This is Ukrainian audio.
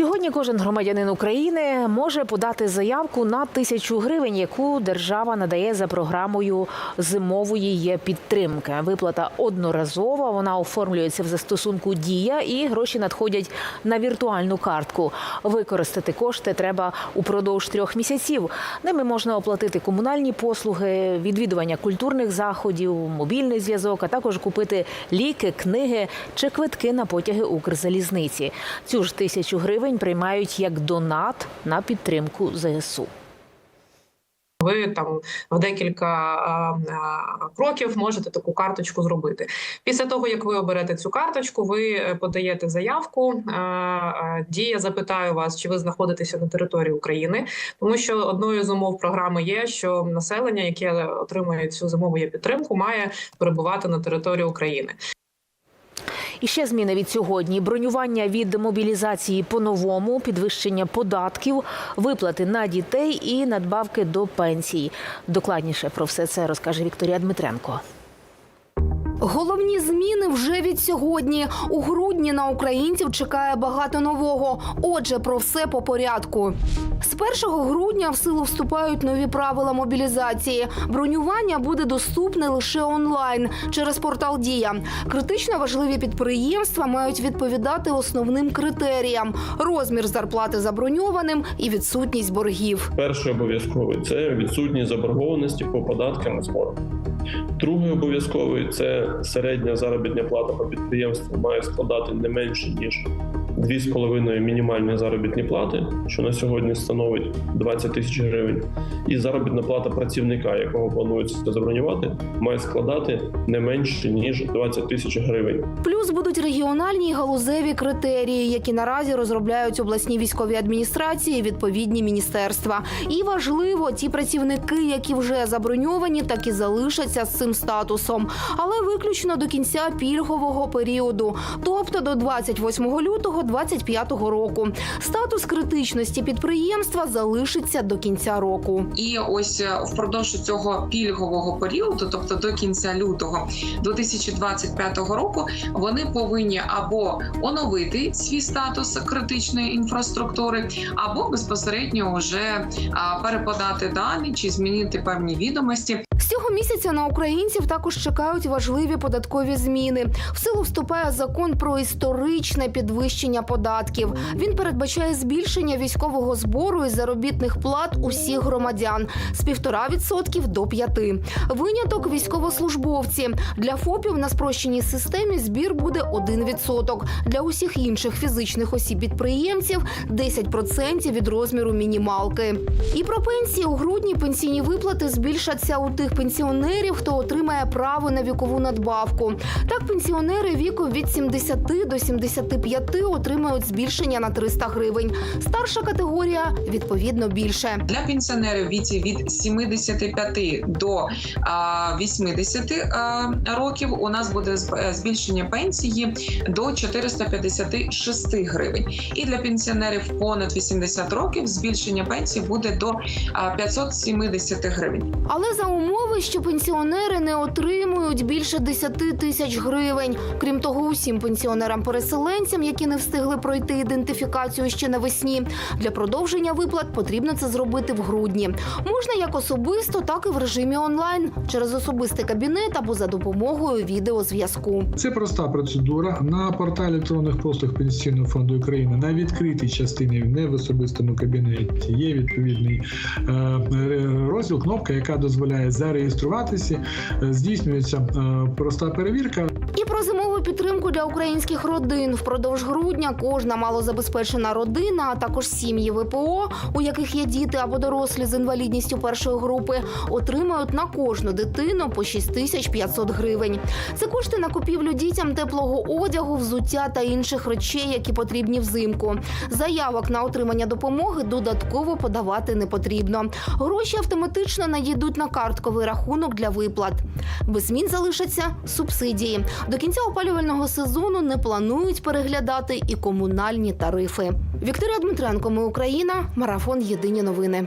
Сьогодні кожен громадянин України може подати заявку на тисячу гривень, яку держава надає за програмою зимової підтримки. Виплата одноразова. Вона оформлюється в застосунку Дія і гроші надходять на віртуальну картку. Використати кошти треба упродовж трьох місяців. Ними можна оплатити комунальні послуги, відвідування культурних заходів, мобільний зв'язок, а також купити ліки, книги чи квитки на потяги Укрзалізниці. Цю ж тисячу гривень приймають як донат на підтримку ЗСУ. Ви там в декілька а, а, кроків можете таку карточку зробити. Після того, як ви оберете цю карточку, ви е, подаєте заявку. А, а, Дія запитає вас, чи ви знаходитеся на території України, тому що одною з умов програми є, що населення, яке отримує цю зимову підтримку, має перебувати на території України. І ще зміни від сьогодні: бронювання від мобілізації по-новому, підвищення податків, виплати на дітей і надбавки до пенсій. Докладніше про все це розкаже Вікторія Дмитренко. Головні зміни вже від сьогодні. У грудні на українців чекає багато нового. Отже, про все по порядку. З 1 грудня в силу вступають нові правила мобілізації. Бронювання буде доступне лише онлайн через портал Дія. Критично важливі підприємства мають відповідати основним критеріям: розмір зарплати заброньованим і відсутність боргів. Перший обов'язковий це відсутність заборгованості по податкам і зборам. Другий обов'язковою це середня заробітна плата по підприємству має складати не менше ніж 2,5 мінімальної заробітні плати, що на сьогодні становить 20 тисяч гривень. І заробітна плата працівника, якого планується забронювати, має складати не менше ніж 20 тисяч гривень. Плюс будуть регіональні і галузеві критерії, які наразі розробляють обласні військові адміністрації, відповідні міністерства. І важливо, ті працівники, які вже заброньовані, так і залишаться з цим статусом, але виключно до кінця пільгового періоду, тобто до 28 лютого 2025 року. Статус критичності підприємства залишиться до кінця року. І ось е, впродовж цього пільгового періоду, тобто до кінця лютого 2025 року, вони повинні або оновити свій статус критичної інфраструктури, або безпосередньо вже переподати дані чи змінити певні відомості. З цього місяця на українців також чекають важливі податкові зміни. В силу вступає закон про історичне підвищення податків. Він передбачає збільшення військового збору і заробітних плат усіх громадян з 1,5% до 5%. Виняток військовослужбовці для ФОПів на спрощеній системі збір буде 1%. Для усіх інших фізичних осіб підприємців 10% від розміру мінімалки. І про пенсії у грудні пенсійні виплати збільшаться у тих пенсіонерів, хто отримає право на вікову надбавку. Так, пенсіонери віком від 70 до 75 отримають збільшення на 300 гривень. Старша категорія відповідно більше. Для пенсіонерів віці від 75 до а, 80 років у нас буде е, збільшення пенсії до 456 гривень. І для пенсіонерів понад 80 років збільшення пенсії буде до а, 570 гривень. Але за умови, що пенсіонери не отримують більше 10 тисяч гривень. Крім того, усім пенсіонерам-переселенцям, які не встигли пройти ідентифікацію ще навесні, для продовження виплат потрібно це зробити в грудні. Можна як особисто, так і в режимі онлайн через особистий кабінет або за допомогою відеозв'язку. Це проста процедура на порталі електронних послуг Пенсійного фонду України на відкритій частині, не в особистому кабінеті. Є відповідний е, розділ, кнопка, яка дозволяє зареєструватися. Е, Здійснюється е, проста перевірка. І про зимову підтримку для українських родин впродовж грудня кожна малозабезпечена родина, а також сім'ї ВПО, у яких є діти або дорослі з інвалідністю першої групи, отримають на кожну дитину по 6500 гривень. Це кошти на купівлю дітям теплого одягу, взуття та інших речей, які потрібні взимку. Заявок на отримання допомоги додатково подавати не потрібно. Гроші автоматично надійдуть на картковий рахунок для виплат. Без змін залишаться субсидії. До кінця опалювального сезону не планують переглядати і комунальні тарифи. Вікторія Дмитренко, ми Україна, марафон Єдині новини.